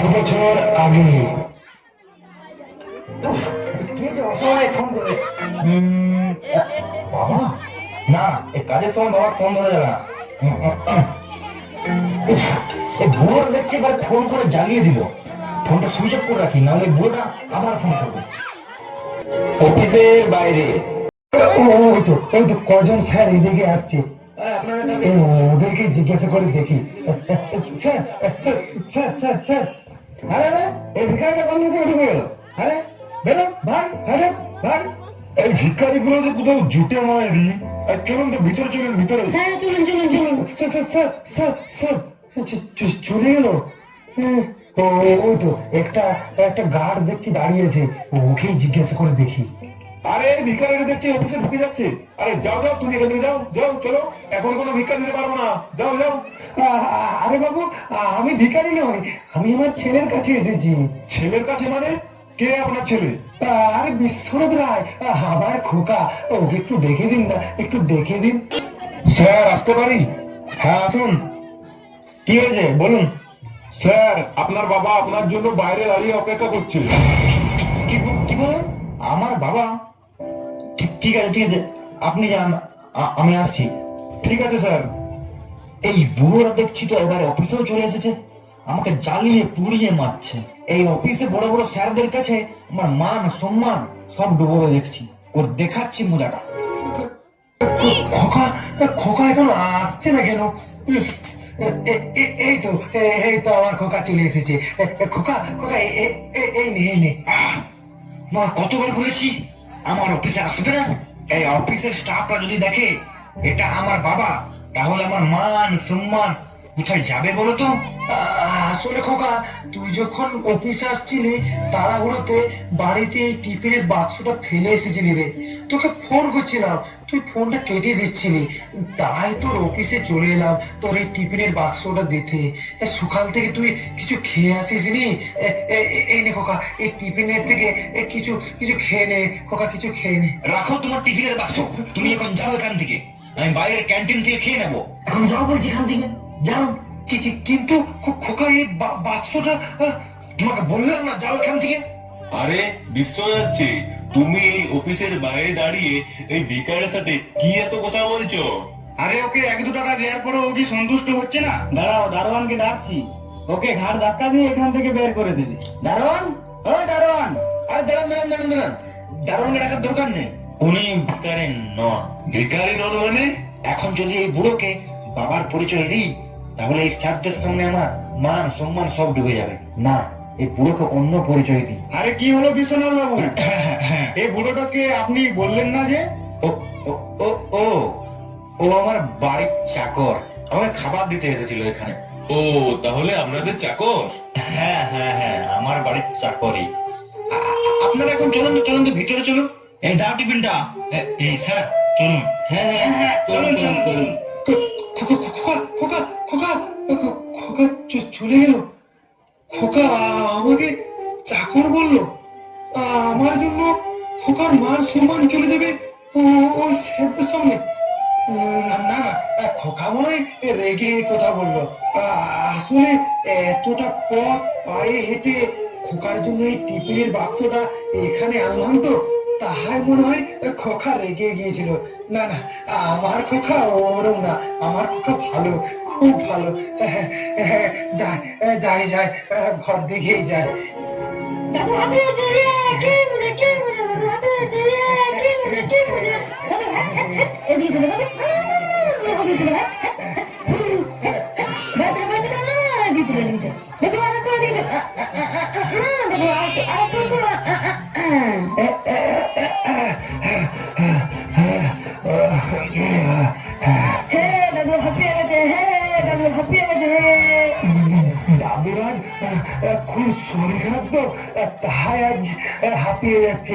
এক বছর আগে। ফোন অফিসের বাইরে। ওই তো কজন স্যার এদিকে আসছে। ওদেরকে জিজ্ঞাসা করে দেখি। স্যার স্যার স্যার স্যার আরে আরে এই কোন দিকে গেল আরে বেরো ভাগ হাঁটো ভাগ। এই যে কোথাও জুটে মারি আর চলুন তো ভিতরে চলুন ভিতরে। হ্যাঁ চলুন চলুন চলুন। স্যার স্যার স্যার স্যার চলে এলো ওই তো একটা একটা গার্ড দেখছি দাঁড়িয়েছে ওকেই জিজ্ঞাসা করে দেখি। আরে ভিক্ষারিরা দেখছি অফিসে ঢুকে যাচ্ছে। আরে যাও যাও তুমি এখান থেকে যাও যাও চলো। এখন কোনো ভিক্ষা দিতে পারব না। যাও যাও। আরে বাবু আমি ভিখারি নই আমি আমার ছেলের কাছে এসেছি। ছেলের কাছে মানে? কে আপনার ছেলে? আরে বিশ্বনাথ রায় আমার খোকা। ওকে একটু দেখে দিন না একটু দেখে দিন। স্যার আসতে পারি? হ্যাঁ আসুন। কি হয়েছে? বলুন। স্যার আপনার বাবা আপনার জন্য বাইরে দাঁড়িয়ে অপেক্ষা করছে। কি বলেন আমার বাবা ঠিক আছে ঠিক আছে। আপনি যান আমি আসছি। ঠিক আছে, স্যার। এই বুড়োরা দেখছি তো এবারে অফিসেও চলে এসেছে। আমাকে জ্বালিয়ে, পুড়িয়ে মারছে। এই অফিসে বড় বড় স্যারদের কাছে আমার মান, সম্মান সব ডুবোবে দেখছি। ওর দেখাচ্ছি মজাটা খোকা খোকা এখন আসছে না কেন? এই তো এই তো আমার খোকা চলে এসেছে। খোকা খোকা এই নে এই নে। মা, কতবার বলেছি? আমার অফিসে আসবে না? এই অফিসের স্টাফরা যদি দেখে এটা আমার বাবা, তাহলে আমার মান, সম্মান কোথায় যাবে বলো তো? আসলে খোকা তুই যখন অফিসে আসছিলি তাড়াহুড়োতে বাড়িতে টিফিনের বাক্সটা ফেলে এসেছিলি রে। তোকে ফোন করছিলাম তুই ফোনটা কেটে দিচ্ছিলি। তাই তোর অফিসে চলে এলাম তোর এই টিফিনের বাক্সটা দিতে। সকাল থেকে তুই কিছু খেয়ে আসিস নি? এই নে খোকা এই টিফিনের থেকে কিছু কিছু খেয়ে নে। খোকা কিছু খেয়ে নে। রাখো তোমার টিফিনের বাক্স তুমি এখন যাও এখান থেকে। আমি বাইরের ক্যান্টিন থেকে খেয়ে নেব। এখন যাও বলছি এখান থেকে। যাও কিন্তু খোকা এই বাক্সটা তোমাকে বললাম না যাও এখান থেকে। আরে বিশ্ব যাচ্ছে। তুমি এই অফিসের বাইরে দাঁড়িয়ে এই সাথে কি এত কথা বলছো? আরে ওকে এক দু টাকা দেওয়ার পরে ও কি সন্তুষ্ট হচ্ছে না? দাঁড়াও দারোয়ানকে ডাকছি। ওকে ঘাড় ধাক্কা দিয়ে এখান থেকে বের করে দেবে। দারোয়ান? ওই দারোয়ান। আরে দাঁড়ান দাঁড়ান দাঁড়ান দাঁড়ান। দারোয়ানকে ডাকার দরকার নেই। উনি ভিকারের নন। ভিকারি নন মানে? এখন যদি এই বুড়োকে বাবার পরিচয় দিই তাহলে এই স্যারদের সামনে আমার মান সম্মান সব ডুবে যাবে। না এই বুড়োকে অন্য পরিচয় দিই। আরে কি হলো বিশ্বনাথ বাবু? এই বুড়োটাকে আপনি বললেন না যে? ও ও ও আমার বাড়ির চাকর। আমাকে খাবার দিতে এসেছিল এখানে। ও তাহলে আপনাদের চাকর? হ্যাঁ হ্যাঁ হ্যাঁ আমার বাড়ির চাকরই। আপনারা এখন চলুন তো চলুন তো ভিতরে চলুন। এই দাও টিফিনটা। এই স্যার চলুন। হ্যাঁ হ্যাঁ চলুন চলুন চলুন খোকা খোকা খোকা চলে গেল খোকা আমাকে চাকর বলল। আমার জন্য খোকার মান সম্মান চলে যাবে ওই স্যারদের উম, না খোকা মনে রেগে কথা বলল। আসলে এতটা পথ পায়ে হেঁটে খোকার জন্য এই টিফিনের বাক্সটা এখানে আনলাম তো। তাহাই মনে হয় খোকা রেগে গিয়েছিল না না আমার খোকা ওরম না আমার খোকা ভালো খুব ভালো যায় যায় যায় ঘর দিকেই যায় দাদু হাঁপিয়ে যাচ্ছে।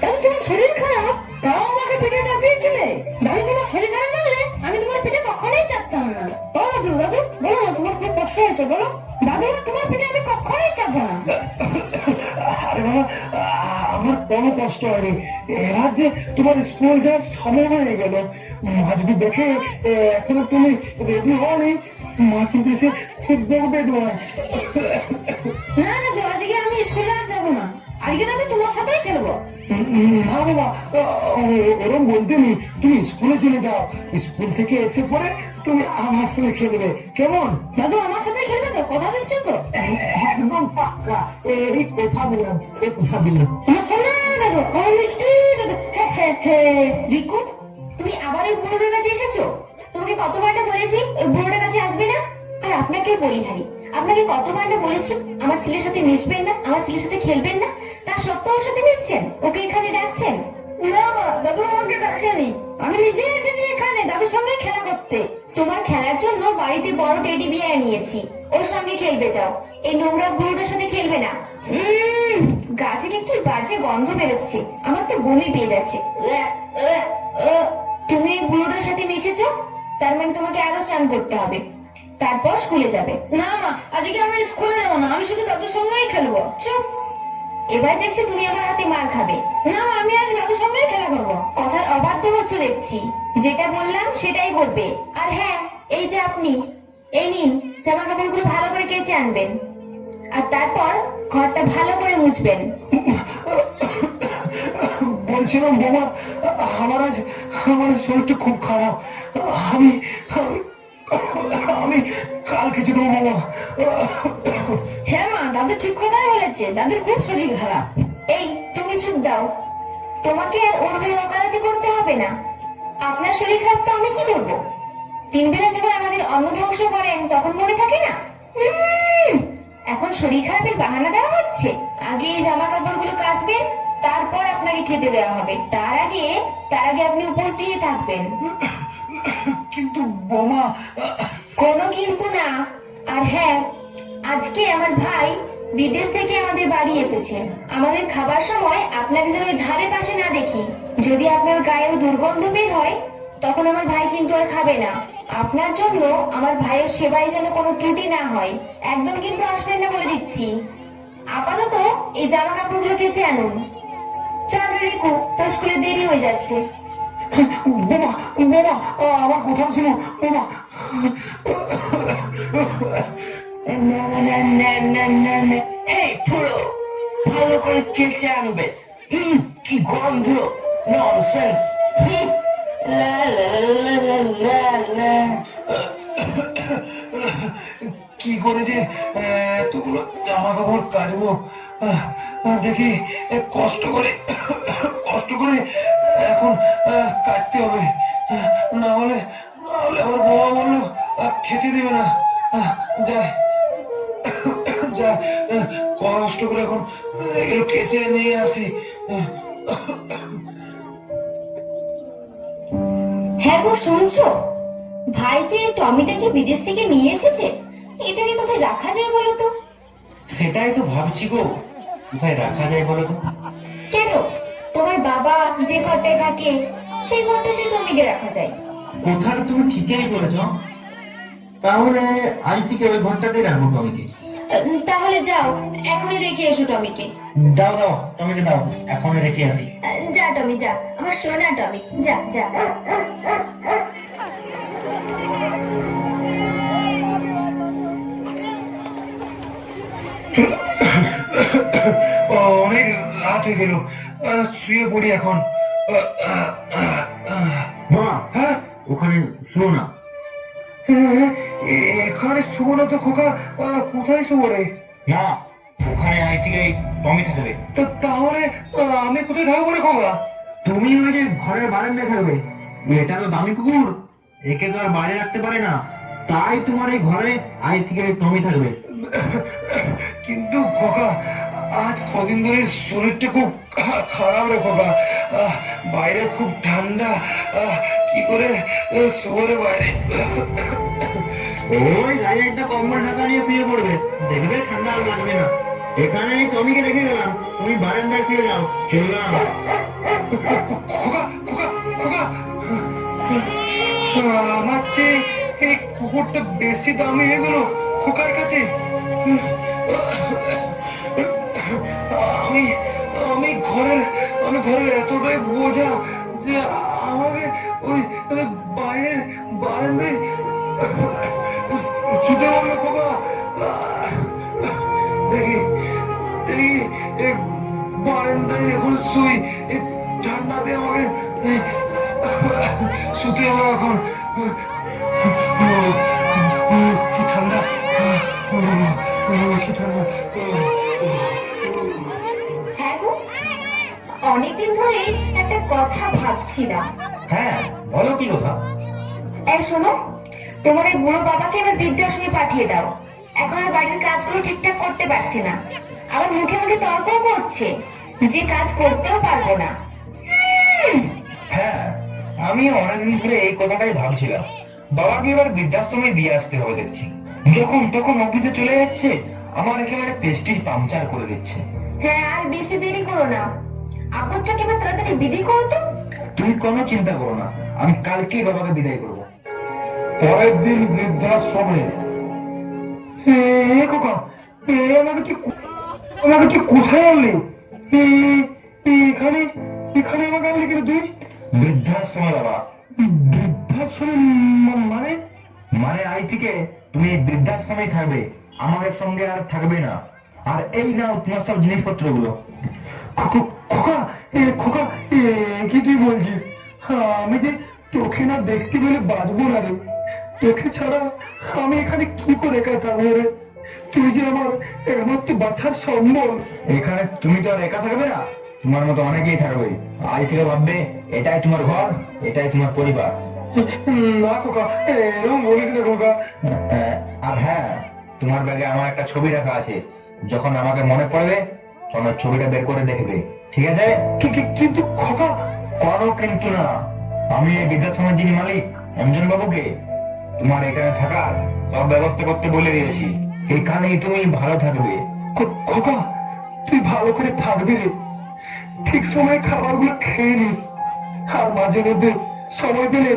দাদু তোমার শরীর খারাপ? তাও আমাকে পেটে চাপিয়েছিলে? দাদু তোমার শরীর খারাপ লাগলে আমি তোমার পেটে কখনোই চাপতাম না। দাদু দাদু বলো না তোমার খুব কষ্ট হয়েছে বলো। দাদু তোমার পেটে আমি কখনোই চাপবো না। আরে বাবা আমার কোনো কষ্ট হয়নি। এবার যে তোমার স্কুল যাওয়ার সময় হয়ে গেল। মা যদি দেখে এখনও তুমি রেডি হওনি মা কিন্তু এসে খুব বকবে তোমায়। আজকে তোমার সাথেই খেলব। না বাবা ওরম বলতে নি তুমি স্কুলে চলে যাও। স্কুল থেকে এসে পরে তুমি আমার সঙ্গে খেলবে। কেমন? দাদু আমার সাথেই খেলবে তো? কথা দিচ্ছ তো? একদম পাক্কা এই কথা দিলাম এই কথা দিলাম আমার দাদু আমার মিষ্টি দাদু। হে হে হে রিকু তুমি আবার ওই বুড়োটার কাছে এসেছ? তোমাকে কতবার বলেছি ওই বুড়োটার কাছে আসবে না? আর আপনাকে বলি হারি আপনাকে কতবার না বলেছি আমার ছেলের সাথে মিশবেন না আমার ছেলের সাথে খেলবেন না তার সত্ত্বেও সাথে মিশছেন? ওকে এখানে ডাকছেন? না মা দাদু আমাকে ডাকেনি। আমি নিজে এসেছি এখানে দাদুর সঙ্গে খেলা করতে। তোমার খেলার জন্য বাড়িতে বড় টেডি বিয়ার নিয়েছি। ওর সঙ্গে খেলবে যাও। এই নোংরা বুড়োটার সাথে খেলবে না। গা থেকে কি বাজে গন্ধ বেরোচ্ছে? আমার তো বমি পেয়ে যাচ্ছে। তুমি এই বুড়োটার সাথে মিশেছো? তার মানে তোমাকে আরও স্নান করতে হবে। তারপর স্কুলে যাবে। না মা আজকে আমি স্কুলে যাব না আমি শুধু দাদুর সঙ্গেই খেলব। চুপ। এবার দেখছি তুমি আমার হাতে মার খাবে। না, আমি আজ দাদুর সঙ্গেই খেলা করব। কথার অবাধ্য হচ্ছে দেখছি। যেটা বললাম, সেটাই করবে। আর হ্যাঁ এই যে আপনি, এই নিন জামা কাপড়গুলো ভালো করে কেচে আনবেন। আর তারপর ঘরটা ভালো করে মুছবেন। বলছিলাম, বাবা, আমার আজ আমার শরীরটা খুব খারাপ। আমি আমি আমি কাল কিছু দেবো বাবা হ্যাঁ মা দাদু ঠিক কথাই বলেছে। দাদুর খুব শরীর খারাপ। এই তুমি চুপ দাও। তোমাকে আর ওর হয়ে ওকালতি করতে হবে না। আপনার শরীর খারাপ তো আমি কি করব? তিন বেলা যখন আমাদের অন্ন ধ্বংস করেন তখন মনে থাকে না? এখন শরীর খারাপের বাহানা দেওয়া হচ্ছে। আগে এই জামা কাপড়গুলো কাচবেন তারপর আপনাকে খেতে দেওয়া হবে। তার আগে তার আগে আপনি উপোস দিয়ে থাকবেন। কিন্তু বোমা। কোনো কিন্তু না। আর হ্যাঁ আজকে আমার ভাই বিদেশ থেকে আমাদের বাড়ি এসেছে। আমাদের খাবার সময় আপনাকে যেন ওই ধারে পাশে না দেখি। যদি আপনার গায়েও দুর্গন্ধ বের হয়, তখন আমার ভাই কিন্তু আর খাবে না। আপনার জন্য আমার ভাইয়ের সেবায় যেন কোনো ত্রুটি না হয়। একদম কিন্তু আসবেন না বলে দিচ্ছি। আপাতত এই জামা কাপড়গুলো কেচে আনুন চল রিকু, তোর স্কুলে দেরি হয়ে যাচ্ছে। বোমা বোমা আমার কথা ছিল বোমা এই পুরো ভালো করে চেঁচে আনবে। কি গন্ধ ননসেন্স লা লা লা লা লা লা। কি করে যে এতগুলো জামা কাপড় কাচবো? দেখি কষ্ট করে কষ্ট করে এখন কাচতে হবে। না হলে না হলে আমার বাবা বলল খেতে দেবে না। যাই। যা কষ্ট করে এখন এগুলো কেচে নিয়ে আসি। হ্যাঁ গো শুনছো? ভাই যে টমিটাকে বিদেশ থেকে নিয়ে এসেছে এটাকে কোথায় রাখা যায় বলো তো? সেটাই তো ভাবছি গো। কোথায় রাখা যায় বলো তো? কেন? তোমার বাবা যে ঘরটায় থাকে সেই ঘরটাতে টমিকে রাখা যায়। কথাটা তুমি ঠিকই বলেছ। তাহলে আজ থেকে ওই ঘন্টাতেই রাখব টমিকে। তাহলে যাও এখনই রেখে এসো টমিকে। দাও দাও টমিকে দাও এখন রেখে আসি। যা টমি যা আমার সোনা টমি যা যা। ও, অনেক রাত হয়ে গেল। শুয়ে পড়ি এখন। মা হ্যাঁ? ওখানে শুনো না। হ্যাঁ, এখানে শুবো না তো খোকা কোথায় শুবো রে? না ওখানে আজ থেকে টমি থাকবে। তো তাহলে আমি কোথায় থাকব রে খোকা? তুমি ওই যে ঘরের বারান্দায় থাকবে। এটা তো দামি কুকুর একে তো আর বাইরে রাখতে পারে না। তাই তোমার এই ঘরে আজ থেকে টমি থাকবে। কিন্তু খোকা আজ কদিন ধরে শরীরটা খুব খারাপ রে খোকা আহ, বাইরে খুব ঠান্ডা। কি করে আহ, শোবো রে বাইরে। ওই গায়ে একটা কম্বল ঢাকা নিয়ে শুয়ে পড়বে। দেখবে ঠান্ডা আর লাগবে না। এখানেই টমিকে রেখে গেলাম। তুমি বারান্দায় শুয়ে যাও। চললাম খোকা খোকা খোকা। আমার চেয়ে এই কুকুরটা বেশি দামি হয়ে গেল খোকার কাছে। আমি আমি ঘরের আমি ঘরের এতটাই বোঝা যে আমাকে ওই বাইরের বারান্দায় শুতে বলল খোকা। দেখি দেখি বারান্দায় এখন শুই ঠান্ডাতে আমাকে শুতে হবে এখন। কি ঠান্ডা? কি ঠান্ডা? অনেকদিন ধরে একটা কথা ভাবছিলাম। হ্যাঁ বলো কি কথা? এই শোনো তোমার এই বুড়ো বাবাকে এবার বৃদ্ধাশ্রমে পাঠিয়ে দাও। এখন আর বাড়ির কাজগুলো ঠিকঠাক করতে পারছে না। আবার মুখে মুখে তর্কও করছে যে কাজ করতেও পারব না। হ্যাঁ আমি অনেকদিন ধরে এই কথাটাই ভাবছিলাম। বাবাকে এবার বৃদ্ধাশ্রমে দিয়ে আসতে হবে দেখছি। যখন তখন অফিসে চলে যাচ্ছে আমার একেবারে প্রেস্টিজ পাংচার করে দিচ্ছে। হ্যাঁ আর বেশি দেরি করো না। আপদটাকে এবার তাড়াতাড়ি বিদায় করো তো। তুমি কোনো চিন্তা করো না, আমি কালকেই বাবাকে বিদায় করব। পরের দিন বৃদ্ধাশ্রমে। এ খোকা এ, আমাকে তুই আমাকে তুই কোথায় আনলি? এখানে এখানে আমাকে আনলি কিন্তু তুই? বৃদ্ধাশ্রমে বাবা। বৃদ্ধাশ্রম মানে? মানে আজ থেকে তুমি বৃদ্ধাশ্রমেই থাকবে, আমাদের সঙ্গে আর থাকবে না। আর এই নাও তোমার সব জিনিসপত্রগুলো। খোকা এ খোকা এ কি তুই বলছিস? আমি যে তোকে না দেখতে গেলে বাঁচবো না রে। তোকে ছাড়া আমি এখানে কি করে একা থাকব রে? তুই যে আমার একমাত্র বাচ্চার সম্বল। এখানে তুমি তো আর একা থাকবে না। তোমার মতো অনেকেই থাকবে। আজ থেকে ভাববে এটাই তোমার ঘর এটাই তোমার পরিবার। না খোকা এরকম বলিস না খোকা। আর হ্যাঁ তোমার ব্যাগে আমার একটা ছবি রাখা আছে। যখন আমাকে মনে পড়বে তখন ছবিটা বের করে দেখবে। ঠিক আছে? কিন্তু খোকা কোনো কিন্তু না। আমি এই বৃদ্ধাশ্রমের যিনি মালিক অঞ্জন বাবুকে। তোমার এখানে থাকার সব ব্যবস্থা করতে বলে দিয়েছি। এখানেই তুমি ভালো থাকবে। খোকা, তুই ভালো করে থাকবি ঠিক সময় খাবারগুলো খেয়ে নিস। আর মাঝে মধ্যে সময় পেলে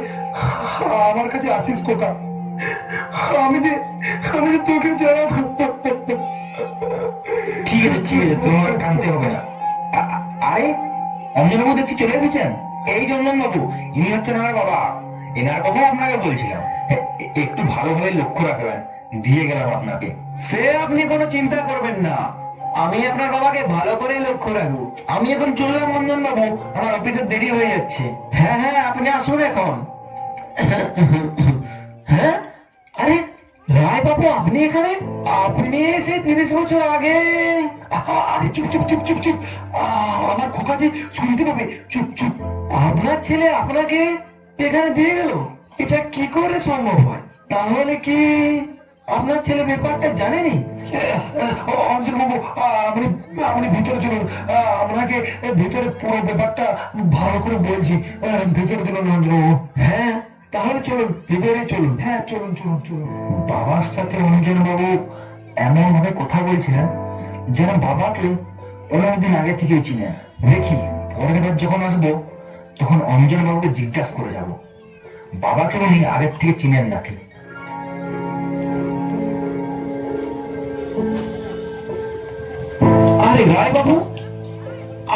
আমার কাছে আসিস, খোকা। আমি যে আমি যে তোকে ছাড়া ঠিক আছে ঠিক আছে, তোমার কানতে হবে না। আরে অঞ্জনবাবু দেখছি চলে এসেছেন? এই যে অঞ্জনবাবু ইনি হচ্ছেন আমার বাবা। এনার কথাই আপনাকে বলছিলাম। একটু ভালোভাবে লক্ষ্য রাখবেন, দিয়ে গেলাম আপনাকে। সে আপনি কোনো চিন্তা করবেন না। আমি আপনার বাবাকে ভালো করে লক্ষ্য রাখব। আমি এখন চললাম অঞ্জন বাবু, আমার অফিসে দেরি হয়ে যাচ্ছে। হ্যাঁ হ্যাঁ আপনি আসুন এখন। হ্যাঁ? আপনার ছেলে আপনাকে এখানে দিয়ে গেল? এটা কি করে সম্ভব হয়? তাহলে কি আপনার ছেলে ব্যাপারটা জানেনি? আপনি ভিতরে আপনাকে ভিতরে পুরো ব্যাপারটা ভালো করে বলছি। ভিতরে চলুন হ্যাঁ। তাহলে চলুন ভিতরে চলুন। হ্যাঁ চলুন চলুন চলুন। বাবার সাথে অঞ্জন বাবু এমন ভাবে কথা বলছিলেন যেন বাবাকে অনেকদিন আগে থেকেই চিনেন দেখি পরের বার যখন আসব তখন অঞ্জন বাবুকে জিজ্ঞাসা করে যাব। বাবাকে উনি আগের থেকে চিনেন নাকি? আরে রায় বাবু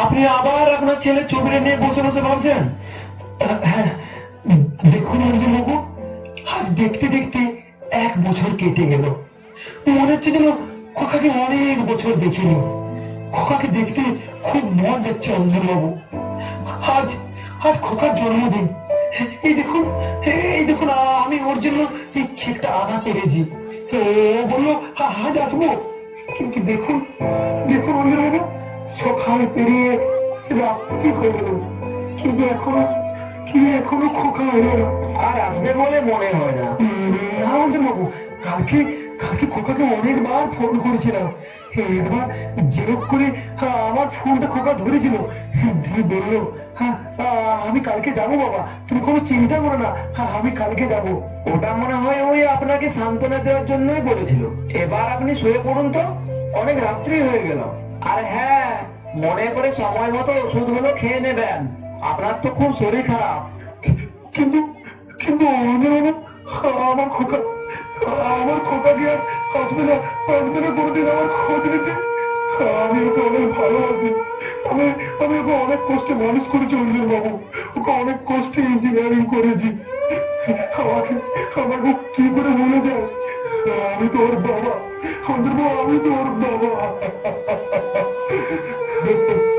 আপনি আবার আপনার ছেলে ছবিটা নিয়ে বসে বসে ভাবছেন? হ্যাঁ দেখতে দেখতে এক বছর কেটে গেল। মনে হচ্ছে যেন খোকাকে অনেক বছর দেখিনি। খোকাকে দেখতে খুব মন যাচ্ছে অঞ্জন বাবু আজ আজ খোকার জন্মদিন। এই দেখুন এই দেখুন, আমি ওর জন্য এই কেকটা আনা পেরেছি। ও বলল "আ- আজ আসব। কিন্তু দেখুন দেখুন অঞ্জনবাবু সকাল পেরিয়ে রাত্রি হয়ে গেল। কিন্তু এখন এখনও খোকা আর আসবে বলে মনে হয় না। না অঞ্জনবাবু কালকে কালকে খোকাকে অনেকবার ফোন করেছিলাম। একবার জেরক করে আমার ফোনটা খোকা ধরেছিল। দিয়ে বলল হ্যাঁ আমি কালকে যাব বাবা। তুমি কোনো চিন্তা করো না। হ্যাঁ, আমি কালকে যাব। ওটা মনে হয় ওই আপনাকে সান্ত্বনা দেওয়ার জন্যই বলেছিল। এবার আপনি শুয়ে পড়ুন তো। অনেক রাত্রি হয়ে গেল। আর হ্যাঁ মনে করে সময় মতো ওষুধগুলো খেয়ে নেবেন। আপনার তো খুব শরীর খারাপ। কিন্তু কিন্তু আমার খোকা আমার খোকা আসবে না কোনোদিন আমার খোঁজ নিতে আমি ওকে অনেক আমি আমি ওকে অনেক কষ্টে মানুষ করেছি অঞ্জন বাবু। ওকে অনেক কষ্টে ইঞ্জিনিয়ারিং করেছি। আমাকে আমাকে কি করে ভুলে যায়? আমি তো ওর বাবা। অঞ্জন বাবু, আমি তো ওর বাবা।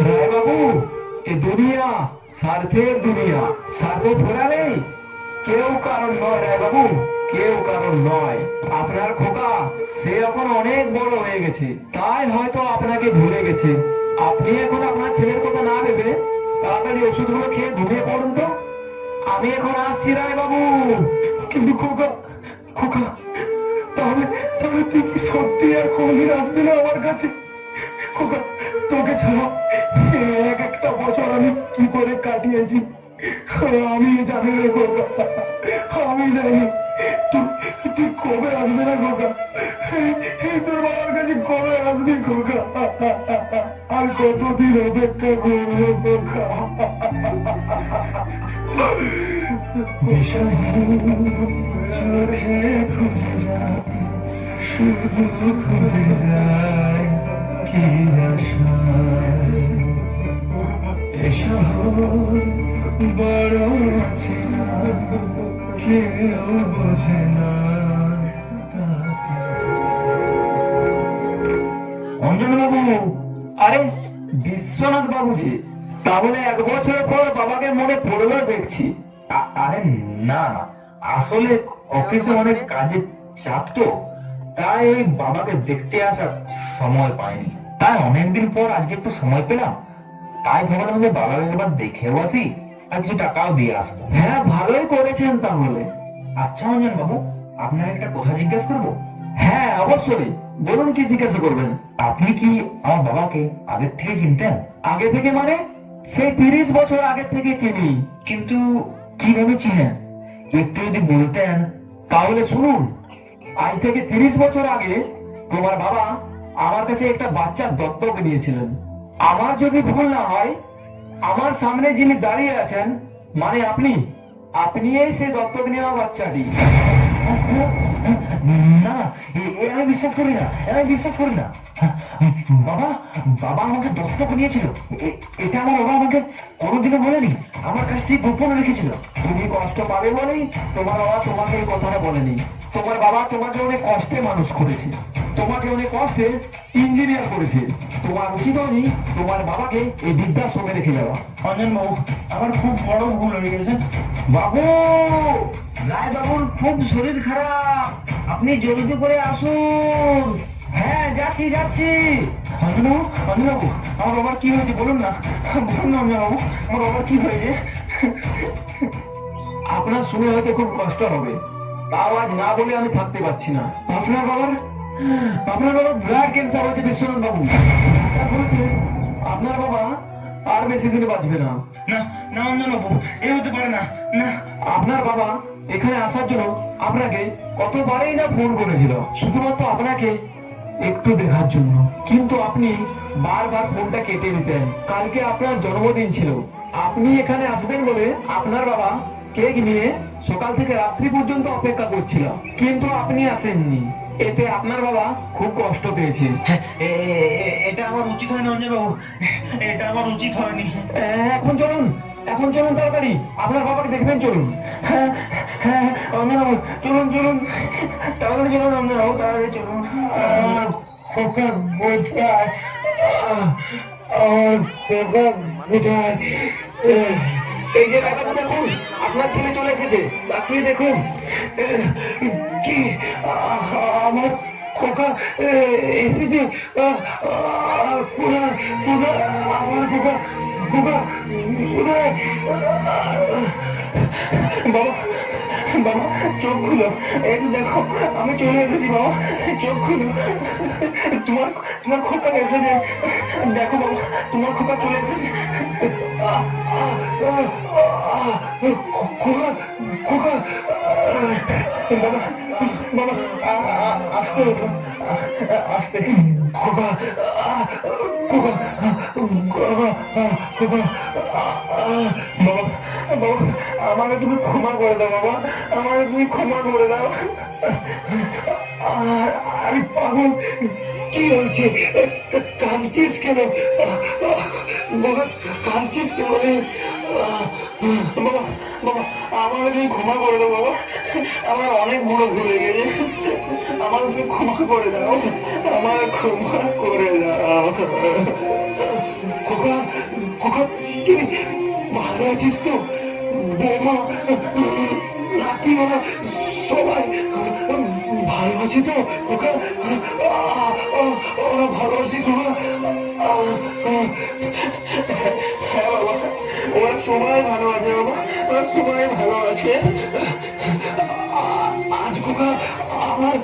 রায় বাবু। এ দুনিয়া স্বার্থের দুনিয়া। স্বার্থে ফেরা নেই। কেউ কারণ নয় রায় বাবু, কেউ কারণ নয়। আপনার খোকা সে এখন অনেক বড় হয়ে গেছে। তাই হয়তো আপনাকে ভুলে গেছে। আপনি এখন আপনার ছেলের কথা না ভেবে তাড়াতাড়ি ওষুধগুলো খেয়ে ঘুমিয়ে পড়ুন তো। আমি এখন আসছি রায় বাবু। কিন্তু খোকা খোকা, তাহলে তাহলে তুই কি সত্যি আর কোনদিন আসবি না আমার কাছে? খোকা, তোকে ছাড়া এক একটা বছর আমি কি করে কাটিয়েছি? আমি জানি রে খোকা আমি জানি। তুই কবে আসবে না খোকা তোর বাবার কাছে কবে আসবি খোকা আর কতদিন অপেক্ষা করব খোকা চোখে খুঁজে যায়, শুধু খুঁজে যায়, কি আশায় বাবু বিশ্বনাথ বাবুজি, তাহলে এক বছর পর বাবাকে মনে পড়ল দেখছি। আরে না, আসলে অফিসে অনেক কাজের চাপ তো, তাই বাবাকে দেখতে আসার সময় পাইনি। তাই অনেকদিন পর আজকে একটু সময় পেলাম। তাই ভাবলাম যে দেখেও আসি, আর কিছু টাকাও দিয়ে আসব। হ্যাঁ ভালোই করেছেন তাহলে। আচ্ছা অঞ্জন বাবু, আপনার একটা কথা জিজ্ঞেস হ্যাঁ অবশ্যই। বলুন কি জিজ্ঞাসা করবেন? আপনি কি আমার বাবাকে আগের থেকে চিনতেন? আগে থেকে মানে? সেই তিরিশ বছর আগে থেকে চিনি। কিন্তু কীভাবে চিনেন? একটু যদি বলতেন, তাহলে শুনুন। আজ থেকে তিরিশ বছর আগে তোমার বাবা আমার কাছে একটা বাচ্চা দত্তক নিয়েছিলেন। আমার যদি ভুল না হয়, আমার সামনে যিনি দাঁড়িয়ে আছেন মানে আপনি আপনি এই সেই দত্তক নেওয়া বাচ্চাটি। না, এ আমি বিশ্বাস করি না আমি বিশ্বাস করি না। বাবা বাবা আমাকে দত্তক নিয়েছিল। এটা আমার বাবা আমাকে কোনোদিনও বলেনি। আমার কাছ থেকে গোপন রেখেছিল। তুমি কষ্ট পাবে বলেই তোমার বাবা তোমাকে এই কথাটা বলেনি। তোমার বাবা তোমাকে অনেক কষ্টে মানুষ করেছে। তোমাকে অনেক কষ্টে ইঞ্জিনিয়ার করেছে। তোমার উচিত হয়নি তোমার বাবাকে এই বৃদ্ধাশ্রমে রেখে যাওয়া। অঞ্জন বাবু আমার খুব বড় ভুল হয়ে গেছে। বাবু! রায় বাবুর খুব শরীর খারাপ। আপনি জলদি করে আসুন। হ্যাঁ যাচ্ছি যাচ্ছি। অঞ্জন বাবু অঞ্জন বাবু আমার বাবার কি হয়েছে বলুন না। বলুন না অঞ্জন বাবু আমার বাবার কি হয়েছে? আপনার শুনে হয়তো খুব কষ্ট হবে। তাও আজ না বলে আমি থাকতে পারছি না। আপনার বাবার? আপনার বাবার ব্লাড ক্যান্সার হয়েছে বিশ্বনাথ বাবু। ডাক্তার বলছে আপনার বাবা আর বেশি দিনে বাঁচবে না না না বাবু এ হতে পারে না না। আপনার বাবা এখানে আসার জন্য আপনাকে কতবারই না ফোন করেছিল। শুধুমাত্র আপনাকে একটু দেখার জন্য। কিন্তু আপনি বারবার ফোনটা কেটে দিতেন। কালকে আপনার জন্মদিন ছিল। আপনি এখানে আসবেন বলে আপনার বাবা কেক নিয়ে সকাল থেকে রাত্রি পর্যন্ত অপেক্ষা করছিল। কিন্তু আপনি আসেননি। এতে আপনার বাবা খুব কষ্ট পেয়েছে। এ- এটা আমার উচিত হয়নি অঞ্জন বাবু এটা আমার উচিত হয়নি। এখন চলুন এখন চলুন তাড়াতাড়ি। আপনার বাবাকে দেখবেন চলুন। হ্যাঁ হ্যাঁ অঞ্জন বাবু চলুন চলুন। তাড়াতাড়ি চলুন অঞ্জন বাবু তাড়াতাড়ি চলুন। আমার খোকা আহ, আমার খোকা কোথায় এই- যে কাকাবু দেখুন আপনার ছেলে চলে এসেছে, তাকিয়ে দেখুন। কি, আমার খোকা এসেছে আমার খোকা খোকা কোথায় বাবা বাবা, চোখ খুলো। এই যে দেখো, আমি চলে এসেছি, বাবা, চোখ খুলো। তোমার তোমার খোকা এসেছে। দেখো বাবা, তোমার খোকা চলে এসেছে। বাবা তুমি ক্ষমা করে দাও বাবা আমাকে তুমি ক্ষমা করে দাও আর- পাগল কি হয়েছে কাঁদছিস কেন বাবা। কাঁদছিস কেন বাবা বাবা আমাকে তুমি ক্ষমা করে দাও, বাবা। আমার অনেক বড় ভুলে গেছে। আমার তুমি ক্ষমা করে দাও। আমার ক্ষমা করে দাও। খোকা খোকা ভালো আছিস তো? বৌমা ওরা সবাই ভালো আছে তো? খোকা ওরা ভালো আছে, খোকা। সবাই ভালো আছে বাবা সবাই ভালো আছে। আজ আমার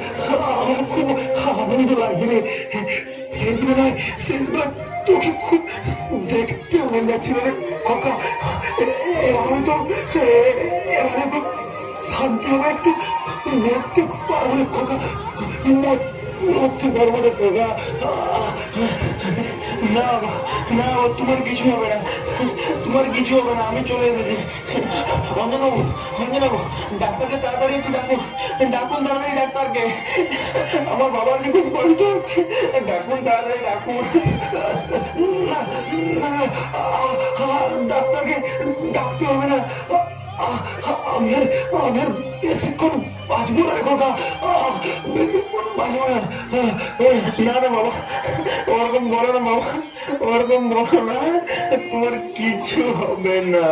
আমার খুব আনন্দ লাগছে তোকে খুব দেখতে মনে যাচ্ছিল রে এবারে তো এবারে তো শান্তি হবে একটু। মরতে পারব রে মরতে পারব রে না না, তোমার কিছু হবে না। তোমার কিছু হবে না, আমি চলে এসেছি। অঞ্জনবাবু অঞ্জনবাবু ডাক্তারকে তাড়াতাড়ি একটু ডাকুন ডাকুন তাড়াতাড়ি ডাক্তারকে। আমার বাবা যে খুব কষ্ট হচ্ছে। ডাকুন তাড়াতাড়ি, ডাকুন। ডাক্তারকে ডাকতে হবে না। আমি আর আমি আর বেশিক্ষণ বাঁচবো না খোকা বেশিক্ষণ বাঁচবো না না না বাবা ওরকম বলো না বাবা ওরকম বলো না কিছু হবে না।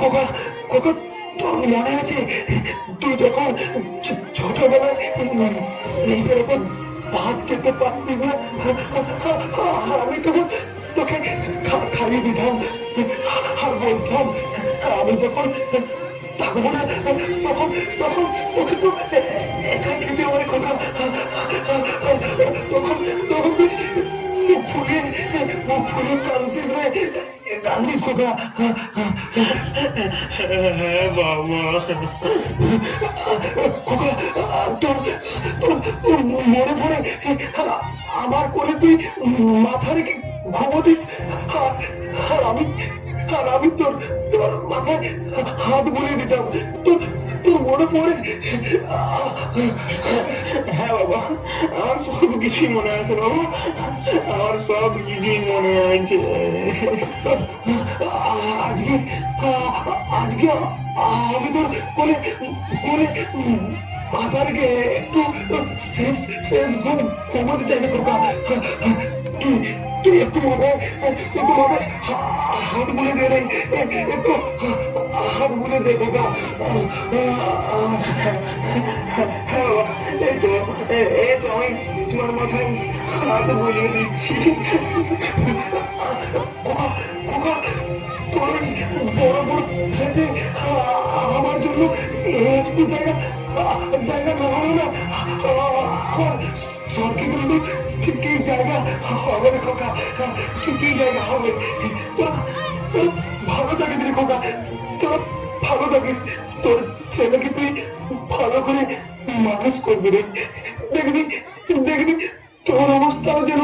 খোকা খোকা তোর মনে আছে? তুই যখন ছোটবেলায় নিজের ভাত খেতে পারতিস না, আমি তখন তোকে খাইয়ে দিতাম, আর বলতাম, আমি যখন থাকব না, তখন তখন তোকে তো একা খেতে হবে খোকা তখন তখন হ্যাঁ বাবা। খোকা তোর তোর মনে পড়ে আমার করে তুই মাথা রেখে ঘুমোতিস। আর আর আমি আর আমি তোর তোর মাথায় হাত বুলিয়ে দিতাম। তোর মনে পড়ে? হ্যাঁ বাবা, আমার সব কিছুই মনে আছে বাবা। আমার সব কিছুই মনে আছে। আজকে আজকে আমি তোর কোলে কোলে মাথারকে একটু শেষ শেষ ঘুম ঘুমোতে চাই না খোকা একটু মাথায় একটু মাথায় হাত বুলে দে রে। একটু হাত বুলে দে খোকা এই তো এই তো আমি তোমার মাথায় হাত বুলিয়ে দিচ্ছি। আমার জন্য একটু জায়গা জায়গা না হলো না। আমার স্বর্গে কিন্তু ঠিকই জায়গা হবে রে খোকা ঠিকই জায়গা হবে। তোরা ভালো থাকিস রে খোকা। থাকিস তোর ছেলেকে তুই ভালো করে মানুষ করবি রে দেখবি দেখবি তোর অবস্থাও যেন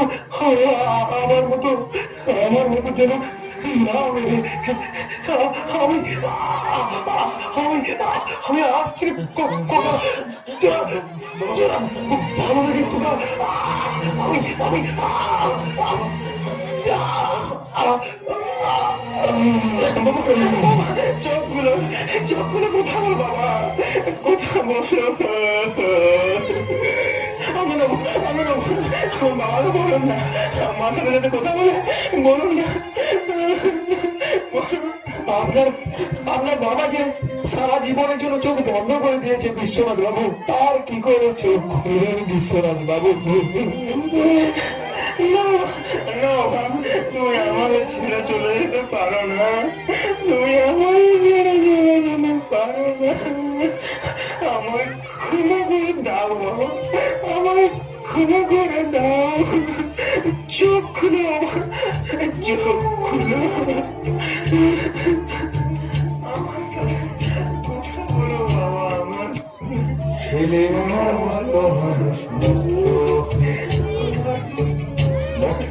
আমার মতো আমার মতো যেন না মেরে আমি আমি আমি আসছি কোকা তোরা তোরা ভালো থাকিস কোকা আমি আমি আপনার বাবা যে সারা জীবনের জন্য চোখ বন্ধ করে দিয়েছে বিশ্বনাথ বাবু আর কি করে চোখ খুললেন বিশ্বনাথ বাবু? না, না, তুমি আমাদের ছেড়ে চলে যেতে পারো না। তুমি আমাদের ছেড়ে চলে যেতে পারো না। আমার ক্ষমা করে দাও আমার ক্ষমা করে দাও। চোখ খুলো আমার, চোখ খুলো। আমার আমার ছেলে আমার মস্ত মানুষ মস্ত মস্ত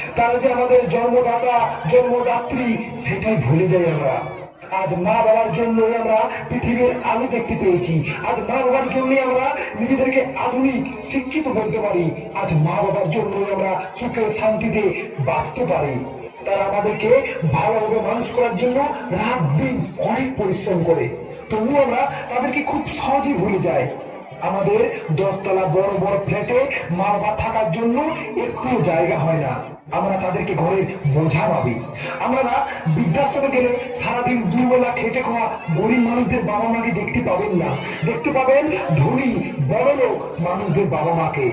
তারা যে আমাদের জন্মদাতা, জন্মদাত্রী, সেটাই ভুলে যাই আমরা। আজ মা বাবার জন্যই আমরা পৃথিবীর আলো দেখতে পেয়েছি। আজ মা বাবার জন্যই আমরা নিজেদেরকে আধুনিক, শিক্ষিত বলতে পারি। আজ মা বাবার জন্যই আমরা সুখে শান্তিতে বাঁচতে পারি। তারা আমাদেরকে ভালোভাবে মানুষ করার জন্য রাত দিন অনেক পরিশ্রম করে। তবুও আমরা তাদেরকে খুব সহজেই ভুলে যাই। আমাদের দশতলা বড় বড় ফ্ল্যাটে মা বাবা থাকার জন্য একটু জায়গা হয় না। আমরা তাদেরকে ঘরে বোঝা পাবি আমরা না বৃদ্ধাশ্রমে গেলে সারাদিন দুবেলা খেটে খাওয়া গরিব মানুষদের বাবা মাকে দেখতে পাবেন না। দেখতে পাবেন ধনী বড় লোক মানুষদের বাবা মাকে।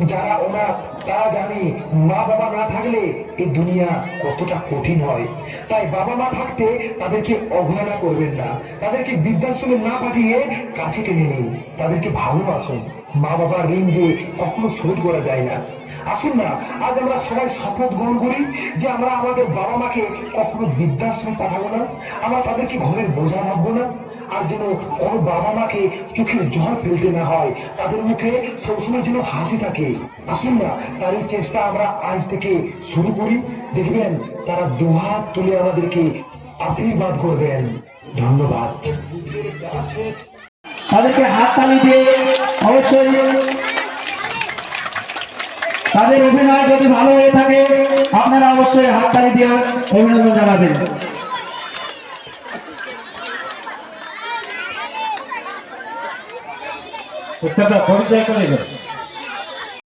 যারা ওনার, তারা জানে মা বাবা না থাকলে এই দুনিয়া কতটা কঠিন হয়। তাই বাবা মা থাকতে তাদেরকে অবহেলা করবেন না। তাদেরকে বৃদ্ধাশ্রমে না পাঠিয়ে কাছে টেনে নিন। তাদেরকে ভালোবাসুন। মা বাবার ঋণ যে কখনো শোধ করা যায় না। আসুন না, আজ আমরা সবাই শপথ গ্রহণ করি যে আমরা আমাদের বাবা মাকে কখনো বৃদ্ধাশ্রমে পাঠাবো না। আমরা তাদেরকে ঘরের বোঝা ভাববো না। আর যেন কোনো বাবা মাকে চোখের জল ফেলতে না হয়, তাদের মুখে সবসময় যেন হাসি থাকে। আসুন না তার এই চেষ্টা আমরা আজ থেকে শুরু করি। দেখবেন তারা দুহাত তুলে আমাদেরকে আশীর্বাদ করবেন। ধন্যবাদ। তাদেরকে হাত তালি দিয়ে অবশ্যই তাদের অভিনয় যদি ভালো হয়ে থাকে, আপনারা অবশ্যই হাত তালি দিয়ে অভিনন্দন জানাবেন। পরিচয় করে দেন